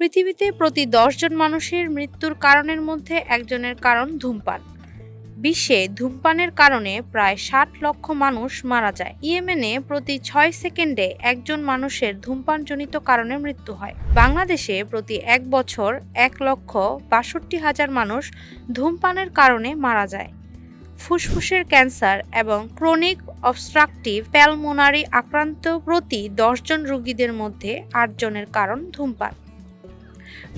পৃথিবীতে প্রতি দশজন মানুষের মৃত্যুর কারণের মধ্যে একজনের কারণ ধূমপান। বিশ্বে ধূমপানের কারণে প্রায় ষাট লক্ষ মানুষ মারা যায়। ইয়েমেনে প্রতি ছয় সেকেন্ডে একজন মানুষের ধূমপানজনিত কারণে মৃত্যু হয়। বাংলাদেশে প্রতি এক বছর এক লক্ষ বাষট্টি হাজার মানুষ ধূমপানের কারণে মারা যায়। ফুসফুসের ক্যান্সার এবং ক্রনিক অবস্ট্রাকটিভ প্যালমোনারি আক্রান্ত প্রতি দশজন রোগীদের মধ্যে আটজনের কারণ ধূমপান।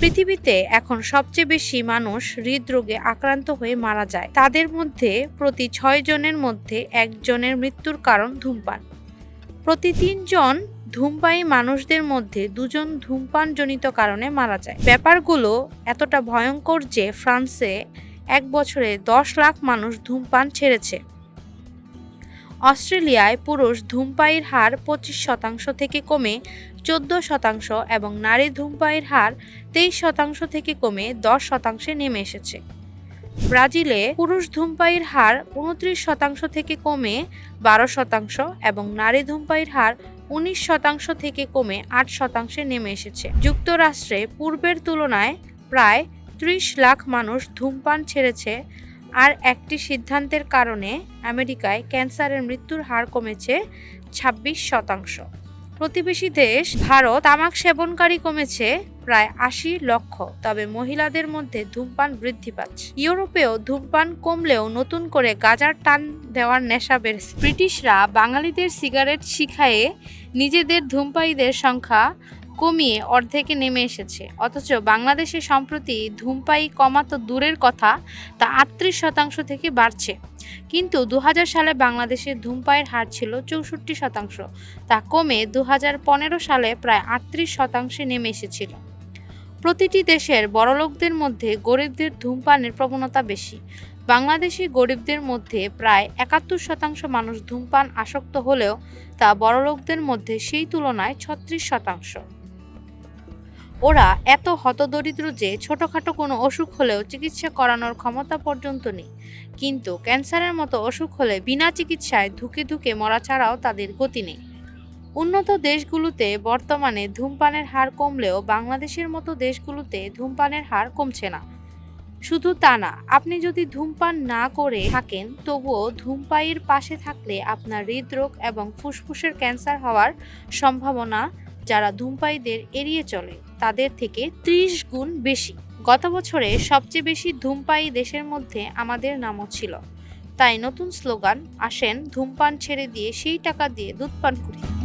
পৃথিবীতে এখন সবচেয়ে বেশি মানুষ হৃদরোগে আক্রান্ত হয়ে মারা যায়। তাদের মধ্যে প্রতি ছয় জনের মধ্যে একজনের মৃত্যুর কারণ ধূমপান। প্রতি তিনজন ধূমপায়ী মানুষদের মধ্যে দুজন ধূমপানজনিত কারণে মারা যায়। ব্যাপারগুলো এতটা ভয়ঙ্কর যে ফ্রান্সে এক বছরে দশ লাখ মানুষ ধূমপান ছেড়েছে। অস্ট্রেলিয়ায় পুরুষ ধূমপায়ীর হার পঁচিশ শতাংশ থেকে কমে চোদ্দ শতাংশ এবং নারী ধূমপায়ীর হার তেইশ শতাংশ থেকে কমে দশ শতাংশে নেমে এসেছে। ব্রাজিলে পুরুষ ধূমপায়ীর হার উনত্রিশ শতাংশ থেকে কমে বারো শতাংশ এবং নারী ধূমপায়ীর হার উনিশ শতাংশ থেকে কমে আট শতাংশে নেমে এসেছে। যুক্তরাষ্ট্রে পূর্বের তুলনায় প্রায় ত্রিশ লাখ মানুষ ধূমপান ছেড়েছে আর একটি সিদ্ধান্তের কারণে আমেরিকায় ক্যান্সারের মৃত্যুর হার কমেছে ছাব্বিশ শতাংশ। প্রতিবেশী দেশ ভারত তামাক সেবনকারী কমেছে প্রায় আশি লক্ষ, তবে মহিলাদের মধ্যে ধূমপান বৃদ্ধি পাচ্ছে। ইউরোপেও ধূমপান কমলেও নতুন করে গাজার টান দেওয়ার নেশা বেড়েছে। ব্রিটিশরা বাঙালিদের সিগারেট শিখায়ে নিজেদের ধূমপায়ীদের সংখ্যা কমিয়ে অর্ধেকে নেমে এসেছে। অথচ বাংলাদেশে সম্প্রতি ধূমপায়ী কমা তো দূরের কথা, তা আটত্রিশ শতাংশ থেকে বাড়ছে। কিন্তু দু হাজার সালে বাংলাদেশে ধূমপায়ের হার ছিল চৌষট্টি শতাংশ। তা কমে দু হাজার পনেরো সালে প্রায় আটত্রিশ শতাংশে নেমে এসেছিল। প্রতিটি দেশের বড়লোকদের মধ্যে গরিবদের ধূমপানের প্রবণতা বেশি। বাংলাদেশি গরিবদের মধ্যে প্রায় একাত্তর শতাংশ মানুষ ধূমপান আসক্ত হলেও তা বড়লোকদের মধ্যে সেই তুলনায় ছত্রিশ শতাংশ। ওরা এত হতদরিদ্র যে ছোটখাটো কোনো অসুখ হলেও চিকিৎসা করানোর ক্ষমতা পর্যন্ত নেই। কিন্তু ক্যান্সারের মতো অসুখ হলে বিনা চিকিৎসায় ধুকে ধুকে মরা ছাড়াও তাদের গতি নেই। উন্নত দেশগুলোতে বর্তমানে ধূমপানের হার কমলেও বাংলাদেশের মতো দেশগুলোতে ধূমপানের হার কমছে না। শুধু তা না, আপনি যদি ধূমপান না করে থাকেন, তবুও ধূমপায়ীর পাশে থাকলে আপনার হৃদরোগ এবং ফুসফুসের ক্যান্সার হওয়ার সম্ভাবনা যারা ধূমপায়ীদের এড়িয়ে চলে, তাদের থেকে ত্রিশ গুণ বেশি। গত বছরে সবচেয়ে বেশি ধূমপায়ী দেশের মধ্যে আমাদের নামও ছিল। তাই নতুন স্লোগান, আসেন ধূমপান ছেড়ে দিয়ে সেই টাকা দিয়ে দুধ পান করি।